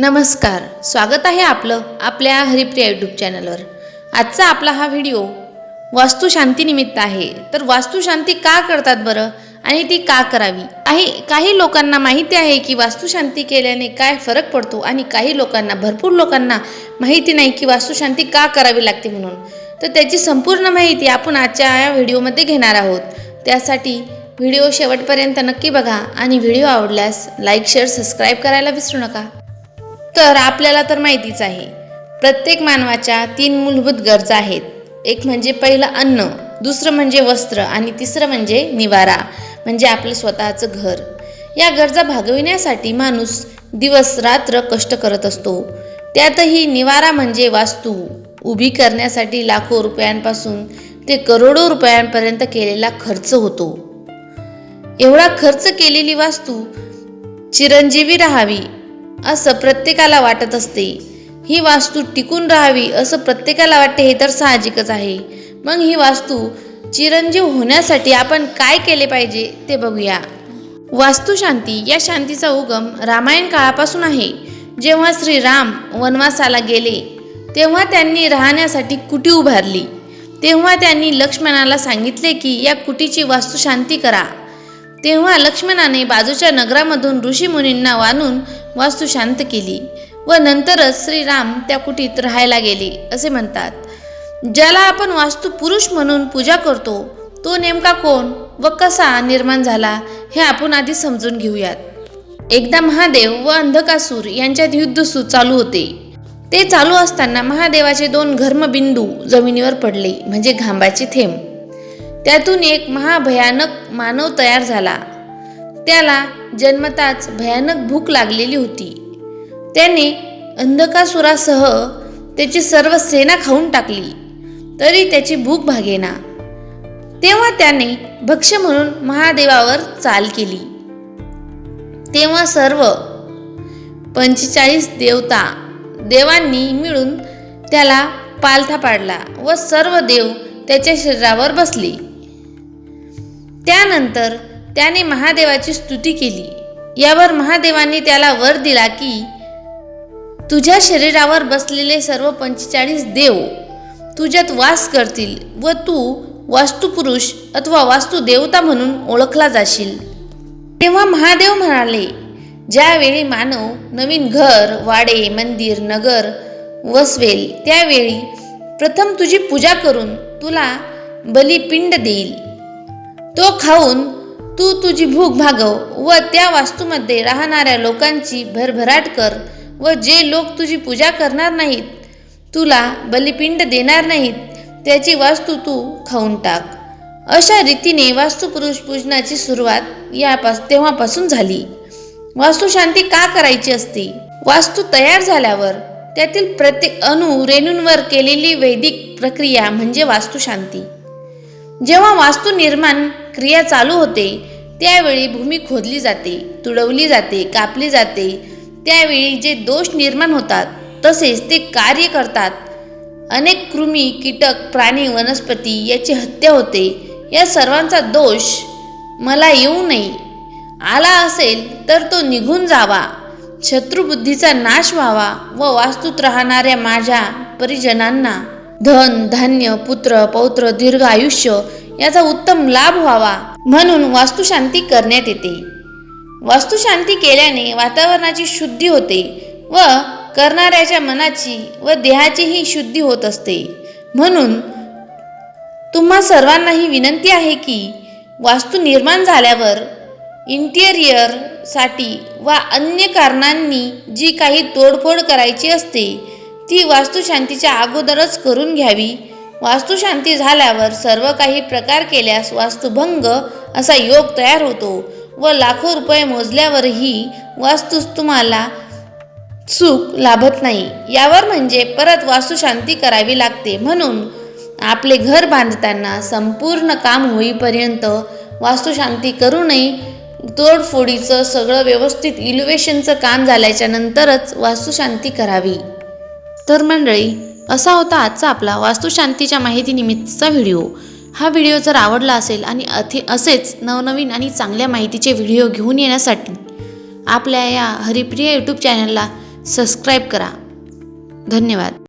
नमस्कार स्वागत आहे आपलं आपल्या हरिप्रिया यूट्यूब चॅनलवर आजचा आपला हा व्हिडिओ वास्तुशांतीनिमित्त आहे. तर वास्तुशांती का करतात बरं? आणि ती का करावी? काही काही लोकांना माहिती आहे की वास्तुशांती केल्याने काय फरक पडतो आणि काही लोकांना भरपूर लोकांना माहिती नाही की वास्तुशांती का करावी लागते म्हणून. तर त्याची संपूर्ण माहिती आपण आजच्या या व्हिडिओमध्ये घेणार आहोत. त्यासाठी व्हिडिओ शेवटपर्यंत नक्की बघा आणि व्हिडिओ आवडल्यास लाईक शेअर सबस्क्राईब करायला विसरू नका. तर आपल्याला तर माहितीच आहे. प्रत्येक मानवाच्या तीन मूलभूत गरजा आहेत. एक म्हणजे पहिलं अन्न दुसरं म्हणजे वस्त्र आणि तिसरं म्हणजे निवारा म्हणजे आपलं स्वतःचं घर. या गरजा भागविण्यासाठी माणूस दिवस रात्र कष्ट करत असतो. त्यातही निवारा म्हणजे वास्तू. उभी करण्यासाठी लाखो रुपयांपासून ते करोडो रुपयांपर्यंत केलेला खर्च होतो. एवढा खर्च केलेली वास्तू चिरंजीवी राहावी असं प्रत्येकाला वाटत असते. ही वास्तू टिकून राहावी असं प्रत्येकाला वाटते हे तर साहजिकच आहे. मग ही वास्तू चिरंजीव होण्यासाठी आपण काय केले पाहिजे ते बघूया. वास्तुशांती या शांतीचा उगम रामायण काळापासून आहे. जेव्हा श्रीराम वनवासाला गेले तेव्हा त्यांनी राहण्यासाठी कुटी उभारली. तेव्हा त्यांनी लक्ष्मणाला सांगितले की या कुटीची वास्तुशांती करा. तेव्हा लक्ष्मणाने बाजूच्या नगरामधून ऋषीमुनींना वानून वास्तू शांत केली व नंतरच श्रीराम त्या कुटीत राहायला गेले असे म्हणतात. ज्याला आपण वास्तू पुरुष म्हणून पूजा करतो तो नेमका कोण व कसा निर्माण झाला हे आपण आधी समजून घेऊयात. एकदा महादेव व अंधकासूर यांच्यात युद्ध सु चालू होते. ते चालू असताना महादेवाचे दोन घर्मबिंदू जमिनीवर पडले म्हणजे घांबाचे थेंब. त्यातून एक महाभयानक मानव तयार झाला. त्याला जन्मताच भयानक भूक लागलेली होती. त्याने अंधकासुरासह त्याची सर्व सेना खाऊन टाकली. तरी त्याची भूक भागेना. तेव्हा त्याने भक्ष म्हणून महादेवावर चाल केली. तेव्हा सर्व पंचेचाळीस देवता देवांनी मिळून त्याला पालथा पाडला व सर्व देव त्याच्या शरीरावर बसले. त्यानंतर त्याने महादेवाची स्तुती केली. यावर महादेवाने त्याला वर दिला की तुझ्या शरीरावर बसलेले सर्व पंचेचाळीस देव तुझ्यात वास करतील व तू वास्तुपुरुष अथवा वास्तुदेवता म्हणून ओळखला जाशील. तेव्हा महादेव म्हणाले ज्यावेळी मानव नवीन घर वाडे मंदिर नगर वसवेल त्यावेळी प्रथम तुझी पूजा करून तुला बलिपिंड देईल. तो खाऊन तू तुझी भूक भागव व त्या वास्तूमध्ये राहणाऱ्या लोकांची भरभराट कर व जे लोक तुझी पूजा करणार नाहीत तुला बलिपिंड देणार नाहीत त्याची वास्तू तू खाऊन टाक. अशा रीतीने वास्तुपुरुष पूजनाची सुरुवात यापास तेव्हापासून झाली. वास्तुशांती का करायची असते? वास्तू तयार झाल्यावर त्यातील प्रत्येक अणु रेणूंवर केलेली वैदिक प्रक्रिया म्हणजे वास्तुशांती जेव्हा वास्तू निर्माण क्रिया चालू होते त्यावेळी भूमी खोदली जाते तुडवली जाते कापली जाते. त्यावेळी जे दोष निर्माण होतात तसेच ते कार्य करतात. अनेक कृमी कीटक प्राणी वनस्पती याची हत्या होते. या सर्वांचा दोष मला येऊ नये. आला असेल तर तो निघून जावा. शत्रुबुद्धीचा नाश व्हावा व वास्तूत राहणाऱ्या माझ्या परिजनांना धन धान्य पुत्र पौत्र दीर्घ आयुष्य याचा उत्तम लाभ व्हावा म्हणून वास्तुशांती करण्यात येते. वास्तुशांती केल्याने वातावरणाची शुद्धी होते व करणाऱ्याच्या मनाची व देहाचीही शुद्धी होत असते. म्हणून तुम्हा सर्वांनाही विनंती आहे की वास्तू निर्माण झाल्यावर इंटेरियरसाठी वा अन्य कारणांनी जी काही तोडफोड करायची असते ती वास्तुशांतीच्या अगोदरच करून घ्यावी वास्तुशांती झाल्यावर सर्व काही प्रकार केल्यास वास्तुभंग असा योग तयार होतो व लाखो रुपये मोजल्यावरही वास्तूस तुम्हाला सुख लाभत नाही. यावर म्हणजे परत वास्तुशांती करावी लागते. म्हणून आपले घर बांधताना संपूर्ण काम होईपर्यंत वास्तुशांती करू नये. तोडफोडीचं सगळं व्यवस्थित इलिव्हेशनचं काम झाल्याच्या नंतरच वास्तुशांती करावी. तर मंडळी असा होता आजचा आपला वास्तुशांतीच्या माहितीनिमित्तचा व्हिडिओ. हा व्हिडिओ जर आवडला असेल आणि अथे असेच नवनवीन आणि चांगल्या माहितीचे व्हिडिओ घेऊन येण्यासाठी आपल्या या हरिप्रिय यूट्यूब चॅनलला सबस्क्राईब करा. धन्यवाद.